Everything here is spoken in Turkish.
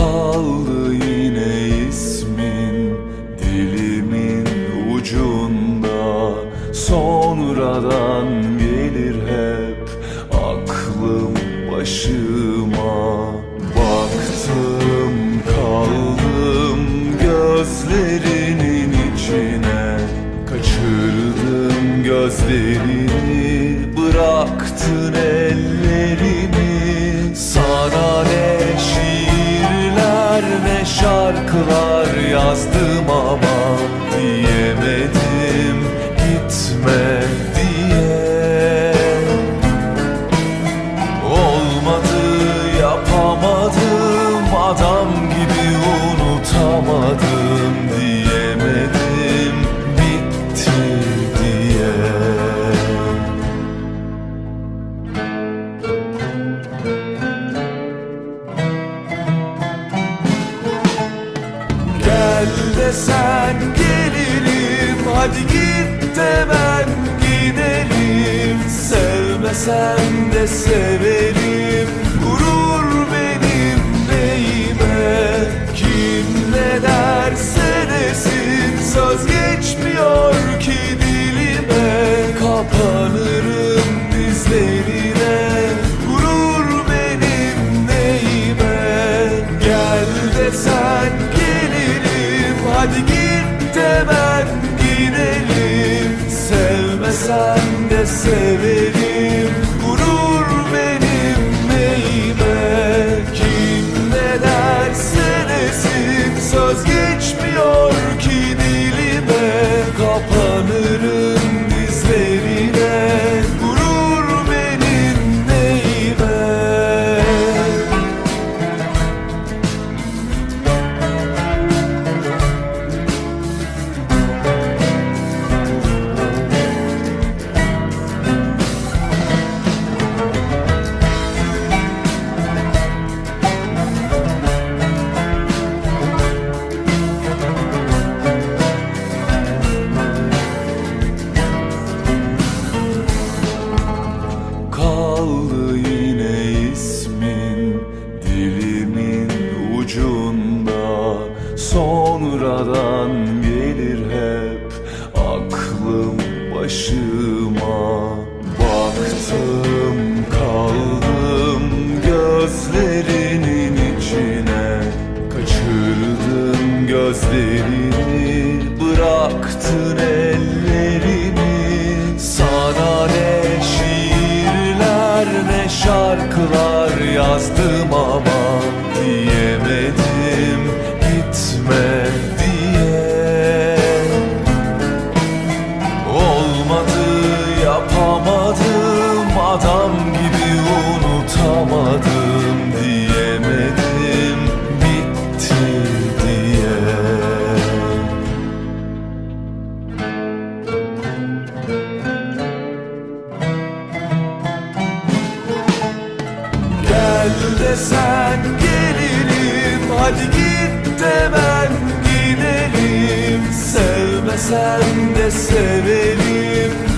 kaldı yine ismin dilimin ucunda. Sonradan gelir hep aklım başıma. Baktım kaldım gözlerinin içine. Kaçırdım gözlerini bıraktın ellerini. Yapamadım diyemedim bitti diye. Gel desen gelirim hadi git de ben giderim Sevmesen de severim. kapanırım. başıma Baktım kaldım gözlerinin içine. Kaçırdım gözlerini bıraktın ellerini. Sana ne şiirler ne şarkılar yazdım ama desen gelirim Hadi git demen gidelim. Sevmesen de sevelim